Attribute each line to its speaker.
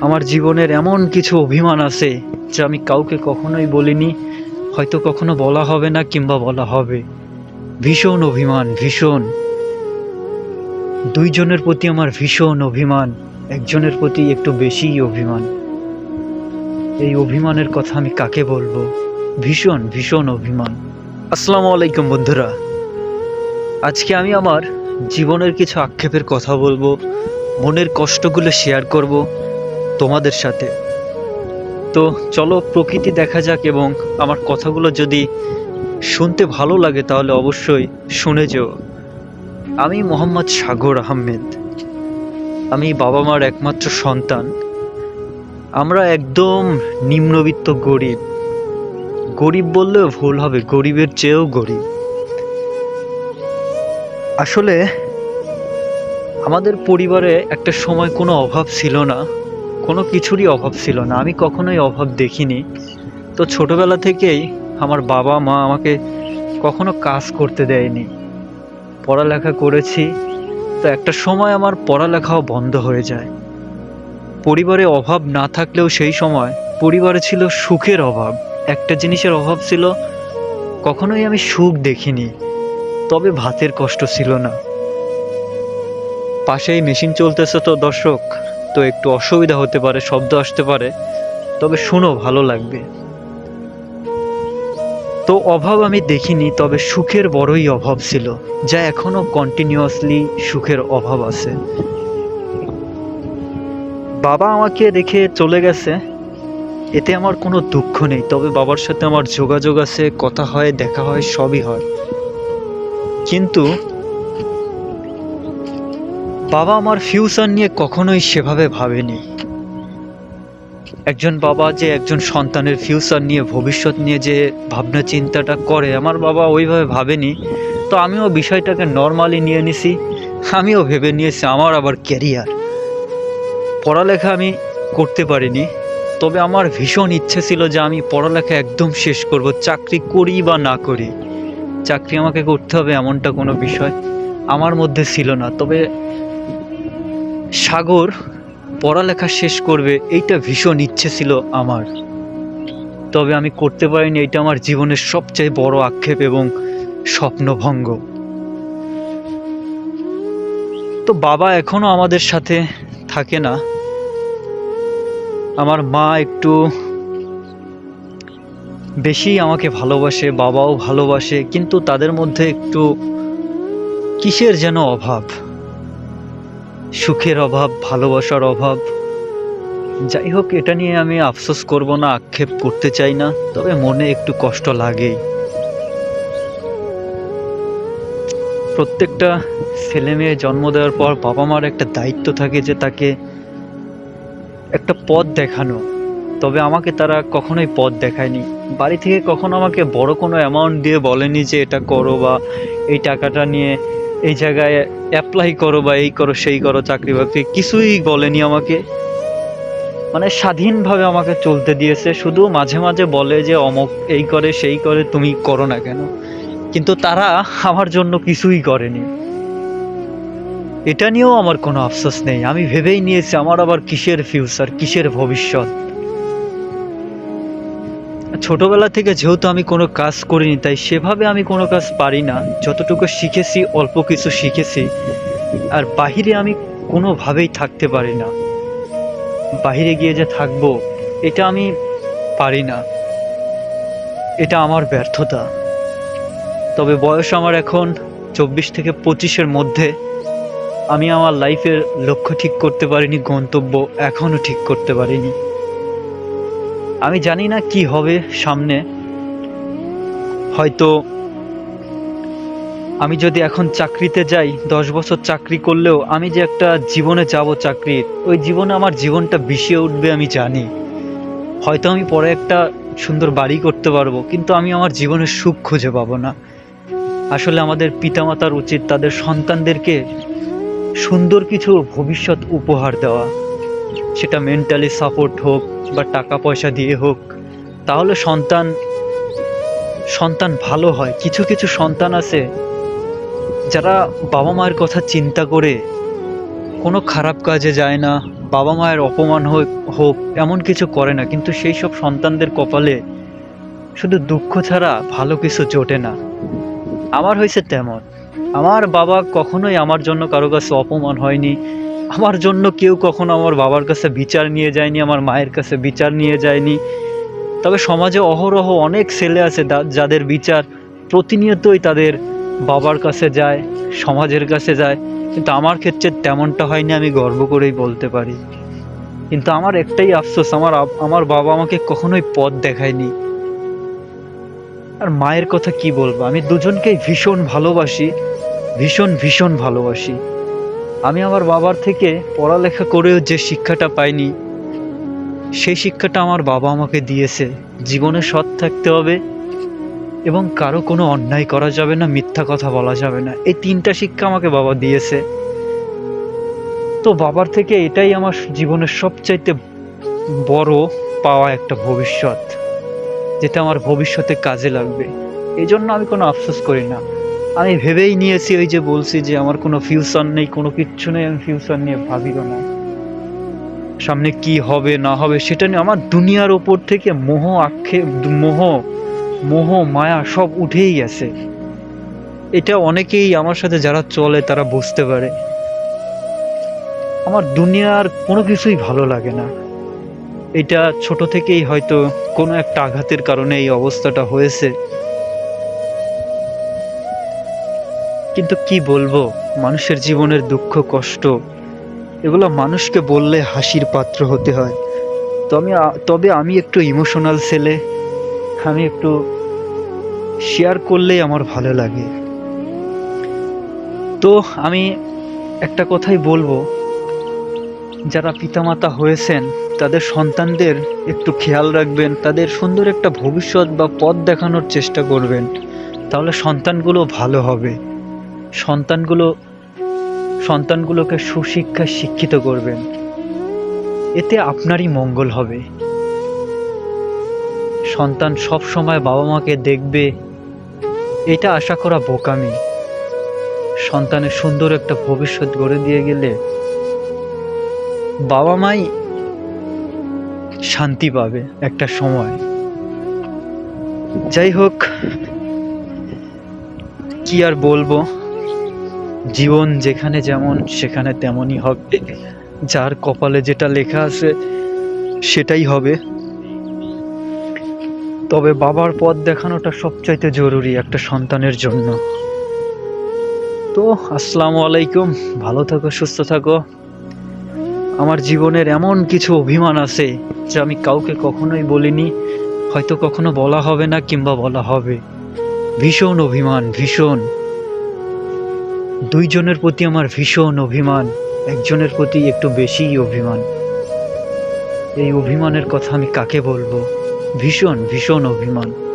Speaker 1: আমার জীবনের এমন কিছু অভিমান আছে যা আমি কাউকে কখনোই বলিনি। হয়তো কখনো বলা হবে না কিংবা বলা হবে। ভীষণ অভিমান, ভীষণ। দুইজনের প্রতি আমার ভীষণ অভিমান, একজনের প্রতি একটু বেশিই অভিমান। এই অভিমানের কথা আমি কাকে বলব? ভীষণ ভীষণ অভিমান। আসসালামু আলাইকুম বন্ধুরা। আজকে আমি আমার জীবনের কিছু আক্ষেপের কথা বলব, মনের কষ্টগুলো শেয়ার করব তোমাদের সাথে। তো চলো প্রকৃতি দেখা যাক এবং আমার কথাগুলো যদি শুনতে ভালো লাগে তাহলে অবশ্যই শুনে যেও। আমি মোহাম্মদ সাগর আহমেদ। আমি বাবা মার একমাত্র সন্তান। আমরা একদম নিম্নবিত্ত গরিব। গরিব বললেও ভুল হবে, গরিবের চেয়েও গরিব। আসলে আমাদের পরিবারে একটা সময় কোনো অভাব ছিল না। কোনো কিছুরই অভাব ছিল না। আমি কখনোই অভাব দেখিনি। তো ছোটবেলা থেকেই আমার বাবা মা আমাকে কখনো কাজ করতে দেয়নি। পড়ালেখা করেছি, তো একটা সময় আমার পড়ালেখাও বন্ধ হয়ে যায়। পরিবারে অভাব না থাকলেও সেই সময় পরিবারে ছিল সুখের অভাব। একটা জিনিসের অভাব ছিল, কখনোই আমি সুখ দেখিনি। তবে ভাতের কষ্ট ছিল না। পাশেই মেশিন চলতেছে তো দর্শক। তো একটু অসুবিধা হতে পারে, শব্দ আসতে পারে। তবে শুনো, ভালো লাগবে। তো অভাব আমি দেখিনি, তবে সুখের বড়ই অভাব ছিল, যা এখনও কন্টিনিউয়াসলি সুখের অভাব আছে। বাবা আমাকে রেখে চলে গেছে। এতে আমার কোনো দুঃখ নেই, তবে বাবার সাথে আমার যোগাযোগ আছে, কথা হয়, দেখা হয়, সবই হয়। কিন্তু বাবা আমার ফিউচার নিয়ে কখনোই সেভাবে ভাবেনি। একজন বাবা যে একজন সন্তানের ফিউচার নিয়ে ভবিষ্যৎ নিয়ে যে ভাবনা চিন্তাটা করে, আমার বাবা ওইভাবে ভাবেনি। তো আমিও বিষয়টাকে নর্মালি নিয়ে নিছি, আমিও ভেবে নিয়েছি আমার আবার ক্যারিয়ার পড়ালেখা আমি করতে পারিনি, তবে আমার ভীষণ ইচ্ছে ছিল যে আমি পড়ালেখা একদম শেষ করব, চাকরি করি বা না করি। চাকরি আমাকে করতে হবে এমনটা কোনো বিষয় আমার মধ্যে ছিল না, তবে সাগর পড়ালেখা শেষ করবে, এইটা ভীষণ ইচ্ছে ছিল আমার। তবে আমি করতে পারিনি এটা আমার জীবনের সবচেয়ে বড় আক্ষেপ এবং স্বপ্নভঙ্গ। তো বাবা এখনও আমাদের সাথে থাকে না। আমার মা একটু বেশি আমাকে ভালোবাসে, বাবাও ভালোবাসে, কিন্তু তাদের মধ্যে একটু কিসের যেন অভাব? সুখের অভাব, ভালোবাসার অভাব। যাই হোক এটা নিয়ে আমি আফসোস করব না, আক্ষেপ করতে চাই না, তবে মনে একটু কষ্ট লাগেই। প্রত্যেকটা ছেলে মেয়ে জন্ম দেওয়ার পর বাবা মার একটা দায়িত্ব থাকে যে তাকে একটা পথ দেখানো। তবে আমাকে তারা কখনোই পথ দেখায়নি। বাড়ি থেকে কখনো আমাকে বড় কোনো অ্যামাউন্ট দিয়ে বলেনি যে এটা করো বা এই টাকাটা নিয়ে এই জায়গায় অ্যাপ্লাই করো বা এই করো, সেই করো, চাকরি বাকরি কিছুই বলেনি আমাকে। মানে স্বাধীনভাবে আমাকে চলতে দিয়েছে, শুধু মাঝে মাঝে বলে যে, অমক এই করে, সেই করে, তুমি করো না কেন? কিন্তু তারা আমার জন্য কিছুই করেনি। এটা নিয়েও আমার কোনো আফসোস নেই। আমি ভেবেই নিয়েছি, আমার আবার কিসের ফিউচার কিসের ভবিষ্যৎ? ছোটবেলা থেকে যেহেতু আমি কোনো কাজ করিনি, তাই সেভাবে আমি কোনো কাজ পারি না। যতটুকু শিখেছি, অল্প কিছু শিখেছি, আর বাহিরে আমি কোনোভাবেই থাকতে পারি না। বাহিরে গিয়ে যে থাকব, এটা আমি পারি না। এটা আমার ব্যর্থতা। তবে বয়স আমার এখন চব্বিশ থেকে পঁচিশের মধ্যে। আমি আমার লাইফের লক্ষ্য ঠিক করতে পারিনি, গন্তব্য এখনও ঠিক করতে পারিনি। আমি জানি না কি হবে সামনে। হয়তো আমি যদি এখন চাকরিতে যাই, দশ বছর চাকরি করলেও আমি যে একটা জীবনে যাব চাকরির, ওই জীবনে আমার জীবনটা বিষিয়ে উঠবে আমি জানি। হয়তো আমি পরে একটা সুন্দর বাড়ি করতে পারব, কিন্তু আমি আমার জীবনের সুখ খুঁজে পাবো না। আসলে আমাদের পিতামাতার উচিত তাদের সন্তানদেরকে সুন্দর কিছু ভবিষ্যৎ উপহার দেওয়া। সেটা মেন্টালি সাপোর্ট হোক বা টাকা পয়সা দিয়ে হোক, তাহলে সন্তান সন্তান ভালো হয়। কিছু কিছু সন্তান আছে যারা বাবা মায়ের কথা চিন্তা করে কোনো খারাপ কাজে যায় না, বাবা মায়ের অপমান হোক হোক, এমন কিছু করে না। কিন্তু সেই সব সন্তানদের কপালে শুধু দুঃখ ছাড়া ভালো কিছু জোটে না। আমার হয়েছে তেমন। আমার বাবা কখনোই আমার জন্য কারও কাছে অপমান হয়নি। আমার জন্য কেউ কখনো আমার বাবার কাছে বিচার নিয়ে যায়নি, আমার মায়ের কাছে বিচার নিয়ে যায়নি। তবে সমাজে অহরহ অনেক ছেলে আছে যাদের বিচার প্রতিনিয়তই তাদের বাবার কাছে যায়, সমাজের কাছে যায়। কিন্তু আমার ক্ষেত্রে তেমনটা হয়নি, আমি গর্ব করেই বলতে পারি। কিন্তু আমার একটাই আফসোস, আমার আমার বাবা আমাকে কখনোই পথ দেখায়নি। আর মায়ের কথা কি বলব? আমি দুজনকেই ভীষণ ভালোবাসি, ভীষণ ভীষণ ভালোবাসি। আমি আমার বাবার থেকে পড়ালেখা করেও যে শিক্ষাটা পাইনি, সেই শিক্ষাটা আমার বাবা আমাকে দিয়েছে। জীবনে সৎ থাকতে হবে এবং কারও কোনো অন্যায় করা যাবে না, মিথ্যা কথা বলা যাবে না। এই তিনটা শিক্ষা আমাকে বাবা দিয়েছে। তো বাবার থেকে এটাই আমার জীবনের সবচাইতে বড় পাওয়া একটা ভবিষ্যৎ, যেটা আমার ভবিষ্যতে কাজে লাগবে। এই জন্য আমি কোনো আফসোস করি না। আমি ভেবেই নিয়েছি ওই যে বলছি যে আমার কোনো ফিউচার নেই, কোনো কিচ্ছু নেই, আমি ফিউচার নিয়ে ভাবিও না। সামনে কি হবে, না হবে, সেটা নিয়ে আমার দুনিয়ার ওপর থেকে মোহ আক্ষেপ, মোহ মোহ, মায়া সব উঠেই গেছে। এটা অনেকেই আমার সাথে যারা চলে, তারা বুঝতে পারে। আমার দুনিয়ার কোনো কিছুই ভালো লাগে না। এটা ছোট থেকেই হয়তো কোনো একটা আঘাতের কারণে এই অবস্থাটা হয়েছে। কিন্তু কি বলব? মানুষের জীবনের দুঃখ, কষ্ট, এগুলো মানুষকে বললে হাসির পাত্র হতে হয়। তো আমি তবে আমি একটু ইমোশনাল ছেলে। আমি একটু শেয়ার করলেই আমার ভালো লাগে। তো আমি একটা কথাই বলব। যারা পিতামাতা হয়েছেন, তাদের সন্তানদের একটু খেয়াল রাখবেন। তাদের সুন্দর একটা ভবিষ্যৎ বা পথ দেখানোর চেষ্টা করবেন। তাহলে সন্তানগুলো ভালো হবে। সন্তানগুলো সন্তানগুলোকে সুশিক্ষায় শিক্ষিত করবেন। এতে আপনারই মঙ্গল হবে। সন্তান সব সময় বাবা মাকে দেখবে, এটা আশা করা বোকামি। সন্তানের সুন্দর একটা ভবিষ্যৎ গড়ে দিয়ে গেলে বাবা মাই শান্তি পাবে একটা সময়। যাই হোক, কি আর বলব? জীবন যেখানে যেমন, সেখানে তেমনই হবে। যার কপালে যেটা লেখা আছে, সেটাই হবে। তবে বাবার পথ দেখানোটা সবচাইতে জরুরি একটা সন্তানের জন্য। তো, আসসালামু আলাইকুম। ভালো থাকো, সুস্থ থাকো। আমার জীবনের এমন কিছু অভিমান আছে, যা আমি কাউকে কখনোই বলিনি। হয়তো কখনো বলা হবে না, কিংবা বলা হবে। ভীষণ অভিমান, ভীষণ। দুইজনের প্রতি আমার ভীষণ অভিমান, একজনের প্রতি একটু বেশিই অভিমান। এই অভিমানের কথা আমি কাকে বলব? ভীষণ ভীষণ অভিমান।